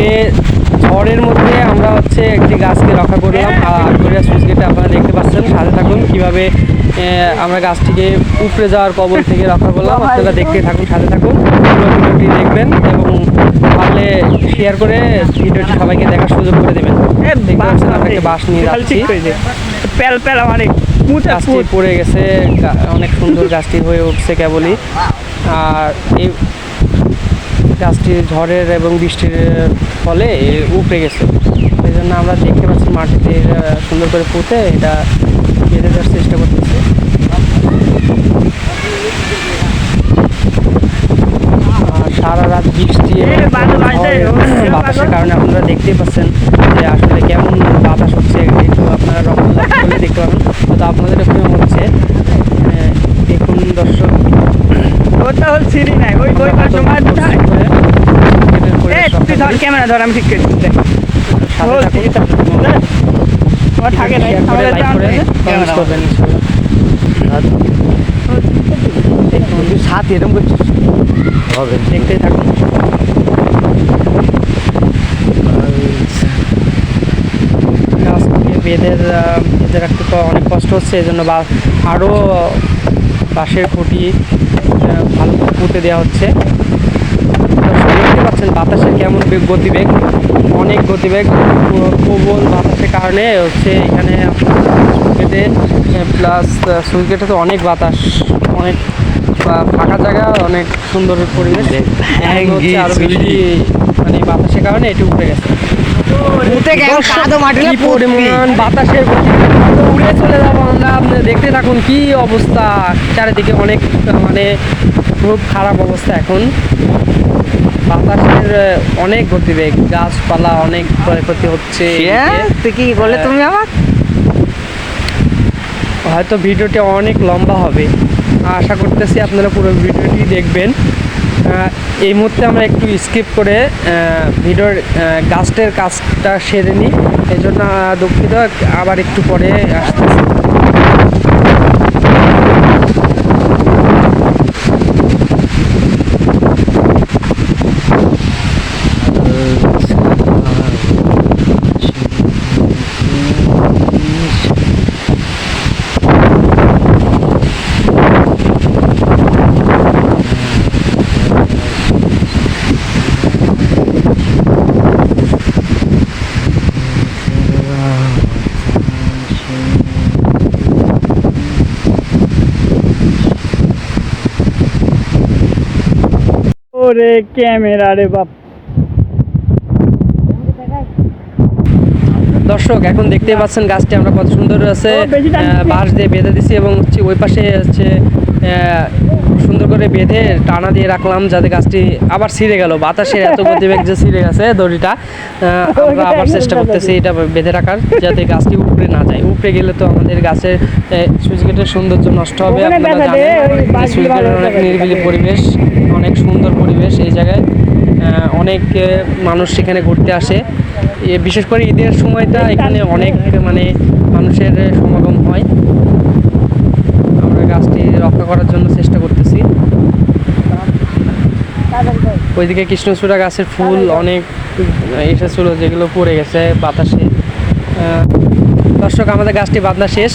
আজকে ঝড়ের মধ্যে আমরা হচ্ছে একটি গাছকে রক্ষা করলাম। আর গড়িয়া সুইচ গেটে আপনারা দেখতে পাচ্ছেন সাথে থাকুন। কীভাবে আমরা গাছটিকে উপড়ে যাওয়ার কবল থেকে রক্ষা করলাম আপনারা দেখতে থাকুন সাথে থাকুন। ভিডিওটি দেখবেন এবং পারলে শেয়ার করে ভিডিওটি সবাইকে দেখার সুযোগ করে দেবেন। দেখতে পাচ্ছেন আমরা একটা বাঁশ নিয়ে যাচ্ছি। পেল মানে মুটা গাছটি পড়ে গেছে অনেক সুন্দর গাছটি হয়ে উঠছে কেবলই। আর এই গাছটি ঝড়ের এবং বৃষ্টির ফলে উপড়ে গেছে। এই জন্য আমরা দেখতে পাচ্ছি মাটিতে সুন্দর করে পুঁতে এটা বেঁধে দেওয়ার চেষ্টা করতেছি। আর সারা রাত বৃষ্টি বাতাসের কারণে আপনারা দেখতেই পাচ্ছেন যে আসলে কেমন বাতাস হচ্ছে একটু আপনারা রকম করলে দেখতে পাবেন। তো আপনাদের এখানে হচ্ছে। দেখুন দর্শক। ওটা হল সিঁড়ি নাই ওই ওই পাশে মার যায় এ তুই ধর ক্যামেরা ধর আমি ঠিক করে দিচ্ছি, দেখ। হল সিঁড়ি তো। থাকে নাই আমাদের তো আনতে হবে। ক্যামেরা করবেন ইনশাল্লাহ। দেখুন সাথে এরকম করছিস হবে। দেখতেই থাকুন। বেঁধে আহ, রাখতে তো অনেক কষ্ট হচ্ছে এই জন্য বা আরও বাঁশের খুঁটি ভালো করে পুঁতে দেওয়া হচ্ছে। পাচ্ছেন বাতাসের কেমন বেগ গতিবেগ? অনেক গতিবেগ প্রবল বাতাসের কারণে হচ্ছে এখানে সুইচগেটে প্লাস সুইচগেটে তো অনেক বাতাস অনেক ফাঁকা জায়গা অনেক সুন্দর পরিবেশ। এখন হচ্ছে আরও বেশি মানে বাতাসের কারণে এটি উঠে গেছে। বাতাসের উড়ে চলে যাব আমরা আপনি দেখতে থাকুন কি অবস্থা। চারিদিকে অনেক মানে খুব খারাপ অবস্থা এখন। বাতাসের অনেক গতিবেগ গাছপালা অনেক ক্ষয়ক্ষতি হচ্ছে তুই কি বলে তুমি আমার হয়তো ভিডিওটি অনেক লম্বা হবে। আশা করতেছি আপনারা পুরো ভিডিওটি দেখবেন। এই মুহূর্তে আমরা একটু স্কিপ করে ভিডিওর গাছটের কাজটা সেরে নিই। এই জন্য দুঃখিত। আবার একটু পরে আসতেছি। ওরে ক্যামেরা রে বাপ। দর্শক এখন দেখতেই পাচ্ছেন গাছটি আমরা কত সুন্দর আছে। বেশি টান আহ, বাঁশ দিয়ে বেঁধে দিছি এবং হচ্ছে ওই পাশে হচ্ছে করে বেঁধে টানা দিয়ে রাখলাম যাতে গাছটি আবার ছিঁড়ে গেল। বাতাসে এত গতিবেগ যে ছিঁড়ে গেছে দড়িটা আমরা আবার চেষ্টা করতেছি এটা বেঁধে রাখার যাতে গাছটি উপরে না যায়। উপরে গেলে তো আমাদের গাছের সুইচ গেটের সৌন্দর্য নষ্ট হবে। আপনারা জানেন সুইচ গেটের অনেক। নিরিবিলি পরিবেশ অনেক সুন্দর পরিবেশ এই জায়গায়। অনেক মানুষ সেখানে ঘুরতে আসে। বিশেষ করে ঈদের সময়টা এখানে অনেক মানে মানুষের সমাগম হয়। আমরা গাছটি রক্ষা করার জন্য চেষ্টা করতেছি। ওইদিকে কৃষ্ণচূড়া গাছের ফুল অনেক এসেছিল যেগুলো পড়ে গেছে বাতাসে। দর্শক আমাদের গাছটি বাদনা শেষ।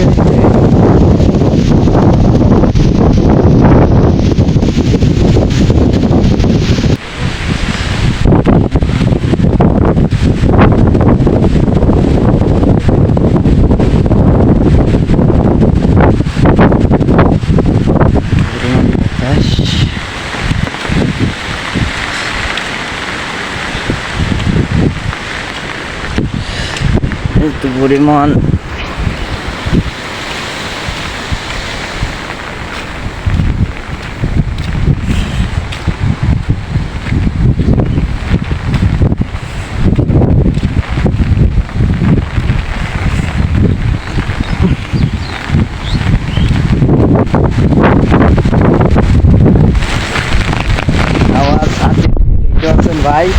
চাল গিয়েছে একটু পরিমাণ আমার সাথে দেখতে ভাই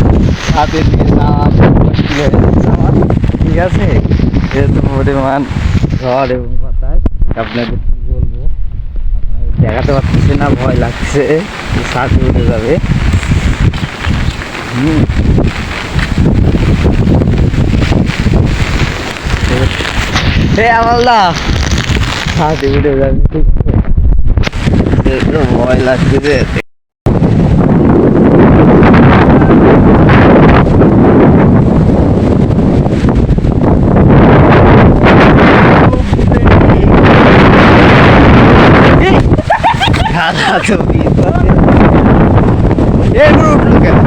হাতে দিয়ে নাম মুশকিল হয়ে আমার ঠিক আছে? যেহেতু পরিমাণ ঝড় এবং বাতাস। আপনাদের কি বলব? দেখাতে পারতেছি না, ভয় লাগছে। সাথে উঠে যাবে। হুম। হে আমলদা সাথে উঠে যাবে, ঠিক ভয় লাগছে গাধা তো বিপদে। বুড়ো উঠল কেন?